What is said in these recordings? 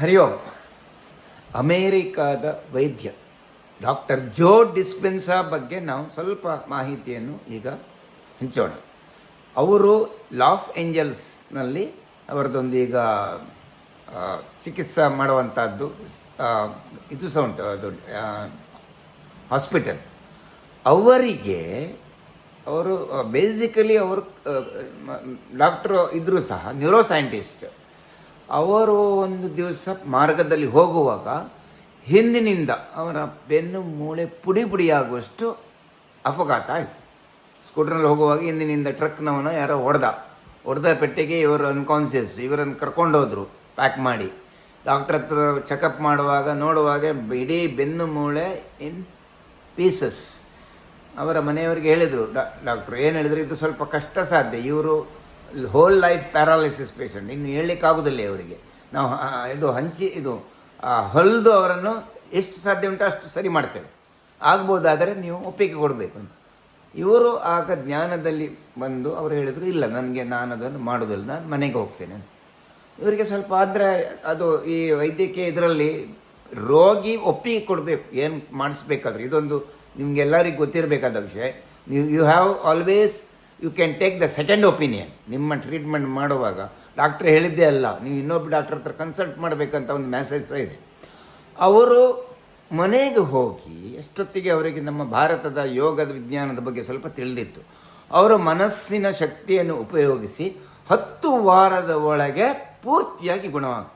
ಹರಿ ಅಮೇರಿಕಾದ ವೈದ್ಯ ಡಾಕ್ಟರ್ ಜೋ ಡಿಸ್ಪೆನ್ಸಾ ಬಗ್ಗೆ ನಾವು ಸ್ವಲ್ಪ ಮಾಹಿತಿಯನ್ನು ಈಗ ಹಂಚೋಣ. ಅವರು ಲಾಸ್ ಏಂಜಲ್ಸ್ನಲ್ಲಿ ಅವರದೊಂದು ಈಗ ಚಿಕಿತ್ಸೆ ಮಾಡುವಂಥದ್ದು ಇದು ಸಹ ಉಂಟು, ಅದು ಹಾಸ್ಪಿಟಲ್. ಅವರಿಗೆ ಅವರು ಬೇಸಿಕಲಿ ಅವರು ಡಾಕ್ಟ್ರು ಇದ್ದರೂ ಸಹ ನ್ಯೂರೋ ಸೈಂಟಿಸ್ಟ್ ಅವರು ಒಂದು ದಿವಸ ಮಾರ್ಗದಲ್ಲಿ ಹೋಗುವಾಗ ಹಿಂದಿನಿಂದ ಅವರ ಬೆನ್ನು ಮೂಳೆ ಪುಡಿ ಪುಡಿಯಾಗುವಷ್ಟು ಅಪಘಾತ ಆಯಿತು. ಸ್ಕೂಟ್ರಲ್ಲಿ ಹೋಗುವಾಗ ಹಿಂದಿನಿಂದ ಟ್ರಕ್ನವನು ಯಾರೋ ಹೊಡೆದ. ಹೊಡೆದ ಪೆಟ್ಟಿಗೆ ಇವರು ಅನ್ಕಾನ್ಸಿಯಸ್ ಇವರನ್ನು ಕರ್ಕೊಂಡೋದ್ರು ಪ್ಯಾಕ್ ಮಾಡಿ. ಡಾಕ್ಟ್ರ್ ಹತ್ರ ಚೆಕಪ್ ಮಾಡುವಾಗ, ನೋಡುವಾಗ ಇಡೀ ಬೆನ್ನು ಮೂಳೆ ಇನ್ ಪೀಸಸ್ ಅವರ ಮನೆಯವರಿಗೆ ಹೇಳಿದರು ಡಾಕ್ಟ್ರು ಏನು ಹೇಳಿದ್ರು, ಇದು ಸ್ವಲ್ಪ ಕಷ್ಟ ಸಾಧ್ಯ. ಇವರು ಹೋಲ್ ಲೈಫ್ ಪ್ಯಾರಾಲಿಸಿಸ್ ಪೇಷಂಟ್ ಇನ್ನು ಹೇಳಲಿಕ್ಕಾಗೋದಿಲ್ಲ ಅವರಿಗೆ ನಾವು ಇದು ಹಂಚಿ, ಇದು ಹೊಲಿದು ಅವರನ್ನು ಎಷ್ಟು ಸಾಧ್ಯ ಉಂಟು ಅಷ್ಟು ಸರಿ ಮಾಡ್ತೇವೆ. ಆಗ್ಬೋದಾದರೆ ನೀವು ಒಪ್ಪಿಗೆ ಕೊಡಬೇಕು ಅಂತ. ಇವರು ಆಗ ಜ್ಞಾನದಲ್ಲಿ ಬಂದು ಅವರು ಹೇಳಿದರು, ಇಲ್ಲ, ನನಗೆ ನಾನು ಅದನ್ನು ಮಾಡೋದಿಲ್ಲ, ನಾನು ಮನೆಗೆ ಹೋಗ್ತೇನೆ ಇವರಿಗೆ ಸ್ವಲ್ಪ ಆದರೆ ಅದು ಈ ವೈದ್ಯಕೀಯ ಇದರಲ್ಲಿ ರೋಗಿ ಒಪ್ಪಿಗೆ ಕೊಡಬೇಕು, ಏನು ಮಾಡಿಸ್ಬೇಕಾದ್ರೆ. ಇದೊಂದು ನಿಮಗೆಲ್ಲರಿಗೂ ಗೊತ್ತಿರಬೇಕಾದ ವಿಷಯ. ನೀವು you have always you can take the second opinion ನಿಮ್ಮ ಟ್ರೀಟ್ಮೆಂಟ್ ಮಾಡುವಾಗ ಡಾಕ್ಟ್ರ್ ಹೇಳಿದ್ದೇ ಅಲ್ಲ, ನೀವು ಇನ್ನೊಬ್ಬ ಡಾಕ್ಟರ್ ಹತ್ರ ಕನ್ಸಲ್ಟ್ ಮಾಡಬೇಕಂತ ಒಂದು ಮೆಸೇಜ್ ಸಹ ಇದೆ. ಅವರು ಮನೆಗೆ ಹೋಗಿ ಎಷ್ಟೊತ್ತಿಗೆ ಅವರಿಗೆ ನಮ್ಮ ಭಾರತದ ಯೋಗದ ವಿಜ್ಞಾನದ ಬಗ್ಗೆ ಸ್ವಲ್ಪ ತಿಳಿದಿತ್ತು. ಅವರ ಮನಸ್ಸಿನ ಶಕ್ತಿಯನ್ನು ಉಪಯೋಗಿಸಿ ಹತ್ತು ವಾರದ ಒಳಗೆ ಪೂರ್ತಿಯಾಗಿ ಗುಣವಾಗ,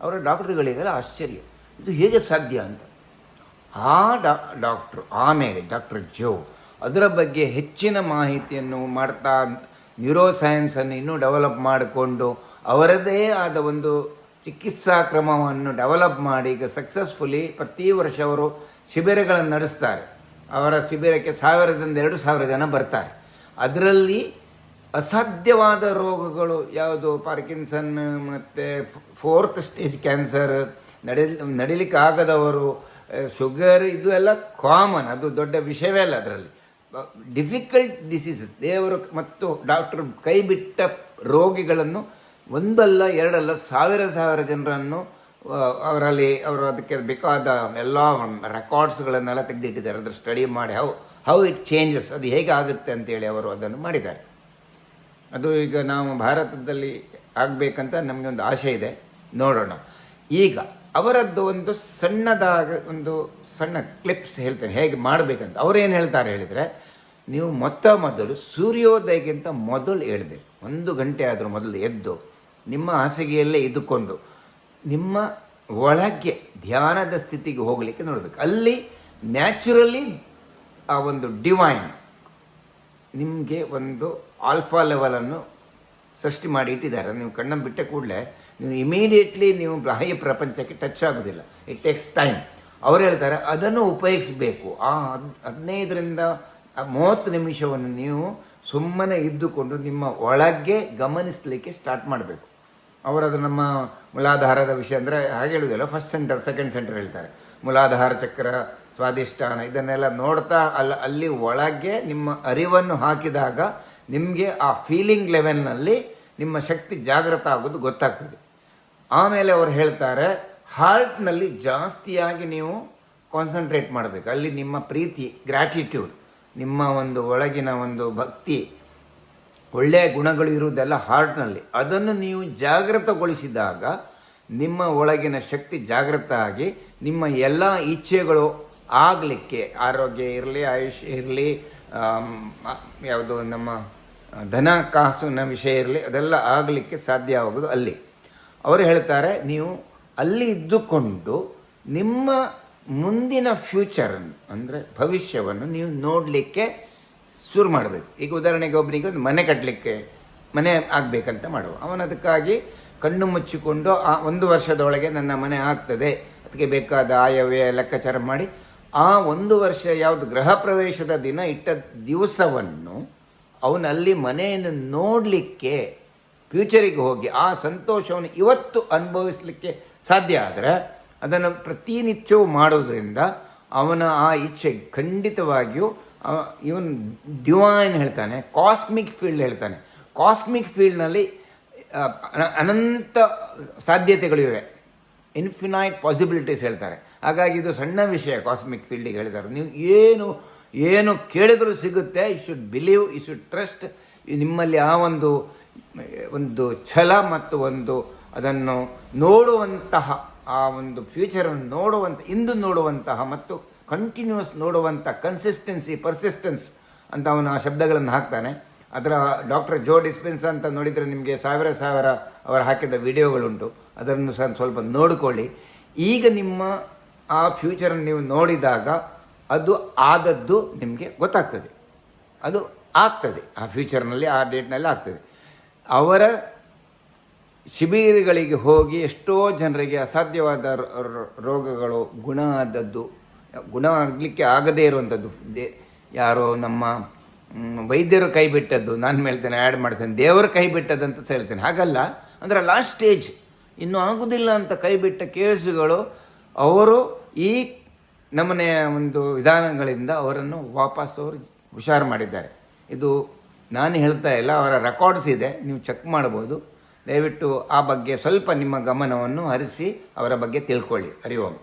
ಅವರ ಡಾಕ್ಟ್ರುಗಳಿಗೆಲ್ಲ ಆಶ್ಚರ್ಯ. ಇದು ಹೇಗೆ ಸಾಧ್ಯ ಅಂತ. ಆ ಡಾಕ್ಟ್ರು, ಆಮೇಲೆ ಡಾಕ್ಟರ್ ಜೋ ಅದರ ಬಗ್ಗೆ ಹೆಚ್ಚಿನ ಮಾಹಿತಿಯನ್ನು ಮಾಡ್ತಾ ನ್ಯೂರೋ ಸೈನ್ಸನ್ನು ಇನ್ನೂ ಡೆವಲಪ್ ಮಾಡಿಕೊಂಡು ಅವರದೇ ಆದ ಒಂದು ಚಿಕಿತ್ಸಾ ಕ್ರಮವನ್ನು ಡೆವಲಪ್ ಮಾಡಿ ಈಗ ಸಕ್ಸಸ್ಫುಲಿ ಪ್ರತಿ ವರ್ಷ ಅವರು ಶಿಬಿರಗಳನ್ನು ನಡೆಸ್ತಾರೆ. ಅವರ ಶಿಬಿರಕ್ಕೆ ಸಾವಿರದಿಂದ ಎರಡು ಸಾವಿರ ಜನ ಬರ್ತಾರೆ. ಅದರಲ್ಲಿ ಅಸಾಧ್ಯವಾದ ರೋಗಗಳು ಯಾವುದು? ಪಾರ್ಕಿನ್ಸನ್ ಮತ್ತು ಫೋರ್ತ್ ಸ್ಟೇಜ್ ಕ್ಯಾನ್ಸರ್ ನಡಿ ನಡಿಲಿಕ್ಕಾಗದವರು ಶುಗರ್ ಇದು ಎಲ್ಲ ಕಾಮನ್ ಅದು ದೊಡ್ಡ ವಿಷಯವೇ ಅಲ್ಲ ಅದರಲ್ಲಿ. ಡಿಫಿಕಲ್ಟ್ ಡಿಸೀಸಸ್, ದೇವರು ಮತ್ತು ಡಾಕ್ಟರ್ ಕೈ ಬಿಟ್ಟ ರೋಗಿಗಳನ್ನು ಒಂದಲ್ಲ ಎರಡಲ್ಲ ಸಾವಿರ ಸಾವಿರ ಜನರನ್ನು ಅವರಲ್ಲಿ ಅವರು ಅದಕ್ಕೆ ಬೇಕಾದ ಎಲ್ಲ ರೆಕಾರ್ಡ್ಸ್ಗಳನ್ನೆಲ್ಲ ತೆಗೆದಿಟ್ಟಿದ್ದಾರೆ. ಅದರ ಸ್ಟಡಿ ಮಾಡಿ ಹೌ ಹೌ ಇಟ್ ಚೇಂಜಸ್, ಅದು ಹೇಗೆ ಆಗುತ್ತೆ ಅಂತೇಳಿ ಅವರು ಅದನ್ನು ಮಾಡಿದ್ದಾರೆ. ಅದು ಈಗ ನಾವು ಭಾರತದಲ್ಲಿ ಆಗಬೇಕಂತ ನಮಗೆ ಒಂದು ಆಸೆ ಇದೆ. ನೋಡೋಣ. ಈಗ ಅವರದ್ದು ಒಂದು ಸಣ್ಣದಾದ ಒಂದು ಸಣ್ಣ ಕ್ಲಿಪ್ಸ್ ಹೇಳ್ತೇನೆ. ಹೇಗೆ ಮಾಡಬೇಕಂತ. ಅವರೇನು ಹೇಳ್ತಾರೆ ಹೇಳಿದರೆ, ನೀವು ಮೊತ್ತ ಮೊದಲು ಸೂರ್ಯೋದಯಕ್ಕಿಂತ ಮೊದಲು ಏಳಬೇಕು ಒಂದು ಗಂಟೆ ಆದರೂ ಮೊದಲು ಎದ್ದು, ನಿಮ್ಮ ಹಾಸಿಗೆಯಲ್ಲೇ ಇದ್ದುಕೊಂಡು, ನಿಮ್ಮ ಒಳಗೆ ಧ್ಯಾನದ ಸ್ಥಿತಿಗೆ ಹೋಗಲಿಕ್ಕೆ ನೋಡಬೇಕು. ಅಲ್ಲಿ ನ್ಯಾಚುರಲಿ ಆ ಒಂದು ಡಿವೈನ್ ನಿಮಗೆ ಒಂದು ಆಲ್ಫಾ ಲೆವೆಲನ್ನು ಸೃಷ್ಟಿ ಮಾಡಿ ಇಟ್ಟಿದ್ದಾರೆ. ನೀವು ಕಣ್ಣನ್ನು ಬಿಟ್ಟ ಕೂಡಲೇ ನೀವು ಇಮಿಡಿಯೇಟ್ಲಿ ನೀವು ಬಾಹ್ಯ ಪ್ರಪಂಚಕ್ಕೆ ಟಚ್ ಆಗೋದಿಲ್ಲ. ಇಟ್ ಟೇಕ್ಸ್ ಟೈಮ್ ಅವ್ರು ಹೇಳ್ತಾರೆ, ಅದನ್ನು ಉಪಯೋಗಿಸಬೇಕು. ಆ ಹದ್, ಹದಿನೈದರಿಂದ ಮೂವತ್ತು ನಿಮಿಷವನ್ನು ನೀವು ಸುಮ್ಮನೆ ಇದ್ದುಕೊಂಡು ನಿಮ್ಮ ಒಳಗೆ ಗಮನಿಸಲಿಕ್ಕೆ ಸ್ಟಾರ್ಟ್ ಮಾಡಬೇಕು. ಅವರದು ನಮ್ಮ ಮೂಲಾಧಾರದ ವಿಷಯ ಅಂದರೆ ಹಾಗೆ ಹೇಳುವುದಿಲ್ಲ. ಫಸ್ಟ್ ಸೆಂಟರ್ ಸೆಕೆಂಡ್ ಸೆಂಟರ್ ಹೇಳ್ತಾರೆ. ಮೂಲಾಧಾರ ಚಕ್ರ ಸ್ವಾದಿಷ್ಠಾನ ಇದನ್ನೆಲ್ಲ ನೋಡ್ತಾ ಅಲ್ಲಿ ಒಳಗೆ ನಿಮ್ಮ ಅರಿವನ್ನು ಹಾಕಿದಾಗ ನಿಮಗೆ ಆ ಫೀಲಿಂಗ್ ಲೆವೆಲ್ನಲ್ಲಿ ನಿಮ್ಮ ಶಕ್ತಿ ಜಾಗೃತ ಆಗೋದು ಗೊತ್ತಾಗ್ತದೆ. ಆಮೇಲೆ ಅವರು ಹೇಳ್ತಾರೆ ಹಾರ್ಟ್ನಲ್ಲಿ ಜಾಸ್ತಿಯಾಗಿ ನೀವು ಕಾನ್ಸಂಟ್ರೇಟ್ ಮಾಡಬೇಕು. ಅಲ್ಲಿ ನಿಮ್ಮ ಪ್ರೀತಿ ಗ್ರ್ಯಾಟಿಟ್ಯೂಡ್ ನಿಮ್ಮ ಒಂದು ಒಳಗಿನ ಒಂದು ಭಕ್ತಿ, ಒಳ್ಳೆಯ ಗುಣಗಳು ಇರುವುದೆಲ್ಲ ಹಾರ್ಟ್ನಲ್ಲಿ ಅದನ್ನು ನೀವು ಜಾಗೃತಗೊಳಿಸಿದಾಗ ನಿಮ್ಮ ಒಳಗಿನ ಶಕ್ತಿ ಜಾಗೃತ ಆಗಿ ನಿಮ್ಮ ಎಲ್ಲ ಇಚ್ಛೆಗಳು ಆಗಲಿಕ್ಕೆ, ಆರೋಗ್ಯ ಇರಲಿ ಆಯುಷ್ಯ ಇರಲಿ ಯಾವುದು ನಮ್ಮ ಧನ ಕಾಸಿನ ವಿಷಯ ಇರಲಿ, ಅದೆಲ್ಲ ಆಗಲಿಕ್ಕೆ ಸಾಧ್ಯ ಆಗೋದು ಅಲ್ಲಿ. ಅವರು ಹೇಳ್ತಾರೆ, ನೀವು ಅಲ್ಲಿ ಇದ್ದುಕೊಂಡು ನಿಮ್ಮ ಮುಂದಿನ ಫ್ಯೂಚರನ್ನು ಅಂದರೆ ಭವಿಷ್ಯವನ್ನು ನೀವು ನೋಡಲಿಕ್ಕೆ ಶುರು ಮಾಡಬೇಕು. ಈಗ ಉದಾಹರಣೆಗೆ ಒಬ್ಬನಿಗೆ ಒಂದು ಮನೆ ಕಟ್ಟಲಿಕ್ಕೆ ಮನೆ ಆಗಬೇಕಂತ ಮಾಡುವ. ಅವನು ಅದಕ್ಕಾಗಿ ಕಣ್ಣು ಮುಚ್ಚಿಕೊಂಡು, ಆ ಒಂದು ವರ್ಷದೊಳಗೆ ನನ್ನ ಮನೆ ಆಗ್ತದೆ, ಅದಕ್ಕೆ ಬೇಕಾದ ಆಯವ್ಯಯ ಲೆಕ್ಕಾಚಾರ ಮಾಡಿ, ಆ ಒಂದು ವರ್ಷ ಯಾವುದು ಗೃಹ ಪ್ರವೇಶದ ದಿನ ಇಟ್ಟ ದಿವಸವನ್ನು ಅವನಲ್ಲಿ ಮನೆಯನ್ನು ನೋಡಲಿಕ್ಕೆ ಫ್ಯೂಚರಿಗೆ ಹೋಗಿ ಆ ಸಂತೋಷವನ್ನು ಇವತ್ತು ಅನುಭವಿಸಲಿಕ್ಕೆ ಸಾಧ್ಯ ಆದರೆ, ಅದನ್ನು ಪ್ರತಿನಿತ್ಯವೂ ಮಾಡೋದ್ರಿಂದ ಅವನ ಆ ಇಚ್ಛೆ ಖಂಡಿತವಾಗಿಯೂ ಇವನ್ ಡಿವೈನ್ ಹೇಳ್ತಾನೆ ಕಾಸ್ಮಿಕ್ ಫೀಲ್ಡ್ ಹೇಳ್ತಾನೆ. ಕಾಸ್ಮಿಕ್ ಫೀಲ್ಡ್ನಲ್ಲಿ ಅನಂತ ಸಾಧ್ಯತೆಗಳಿವೆ ಇನ್ಫಿನೈಟ್ ಪಾಸಿಬಿಲಿಟೀಸ್ ಹೇಳ್ತಾರೆ. ಹಾಗಾಗಿ ಇದು ಸಣ್ಣ ವಿಷಯ ಕಾಸ್ಮಿಕ್ ಫೀಲ್ಡಿಗೆ ಹೇಳಿದ್ದಾರೆ ನೀವು ಏನು ಏನು ಕೇಳಿದರೂ ಸಿಗುತ್ತೆ. You should believe you should trust ನಿಮ್ಮಲ್ಲಿ ಆ ಒಂದು ಒಂದು ಛಲ ಮತ್ತು ಒಂದು ಅದನ್ನು ನೋಡುವಂತಹ, ಆ ಒಂದು ಫ್ಯೂಚರನ್ನು ನೋಡುವಂಥ ಇಂದು ನೋಡುವಂತಹ ಮತ್ತು ಕಂಟಿನ್ಯೂಸ್ ನೋಡುವಂಥ ಕನ್ಸಿಸ್ಟೆನ್ಸಿ ಪರ್ಸಿಸ್ಟೆನ್ಸ್ ಅಂತ ಅವನು ಆ ಶಬ್ದಗಳನ್ನು ಹಾಕ್ತಾನೆ. ಅದರ ಡಾಕ್ಟರ್ ಜೋ ಡಿಸ್ಪೆನ್ಸ್ ಅಂತ ನೋಡಿದರೆ ನಿಮಗೆ ಸಾವಿರ ಸಾವಿರ ಅವರು ಹಾಕಿದ ವಿಡಿಯೋಗಳುಂಟು. ಅದನ್ನು ಸಹ ಸ್ವಲ್ಪ ನೋಡಿಕೊಳ್ಳಿ. ಈಗ ನಿಮ್ಮ ಆ ಫ್ಯೂಚರನ್ನು ನೀವು ನೋಡಿದಾಗ ಅದು ಆದದ್ದು ನಿಮಗೆ ಗೊತ್ತಾಗ್ತದೆ. ಅದು ಆಗ್ತದೆ. ಆ ಫ್ಯೂಚರ್ನಲ್ಲಿ ಆ ಡೇಟ್ನಲ್ಲಿ ಆಗ್ತದೆ. ಅವರ ಶಿಬಿರಗಳಿಗೆ ಹೋಗಿ ಎಷ್ಟೋ ಜನರಿಗೆ ಅಸಾಧ್ಯವಾದ ರೋಗಗಳು ಗುಣ ಆದದ್ದು, ಗುಣ ಆಗಲಿಕ್ಕೆ ಆಗದೇ ಇರುವಂಥದ್ದು ದೇ, ಯಾರೋ ನಮ್ಮ ವೈದ್ಯರು ಕೈ ಬಿಟ್ಟದ್ದು, ನಾನು ಹೇಳ್ತೇನೆ ಆ್ಯಡ್ ಮಾಡ್ತೇನೆ, ದೇವರು ಕೈ ಬಿಟ್ಟದಂತ ಹೇಳ್ತೇನೆ. ಹಾಗಲ್ಲ. ಅಂದರೆ ಲಾಸ್ಟ್ ಸ್ಟೇಜ್ ಇನ್ನೂ ಆಗುವುದಿಲ್ಲ ಅಂತ ಕೈ ಬಿಟ್ಟ ಕೇಸುಗಳು, ಅವರು ಈ ನಮನೆಯ ಒಂದು ವಿಧಾನಗಳಿಂದ ಅವರನ್ನು ವಾಪಸ್ ಅವರು ಹುಷಾರು ಮಾಡಿದ್ದಾರೆ. ಇದು ನಾನು ಹೇಳ್ತಾ ಇಲ್ಲ, ಅವರ ರೆಕಾರ್ಡ್ಸ್ ಇದೆ, ನೀವು ಚೆಕ್ ಮಾಡ್ಬೋದು. ದಯವಿಟ್ಟು ಆ ಬಗ್ಗೆ ಸ್ವಲ್ಪ ನಿಮ್ಮ ಗಮನವನ್ನು ಹರಿಸಿ ಅವರ ಬಗ್ಗೆ ತಿಳ್ಕೊಳ್ಳಿ. ಹರಿ ಓಂ.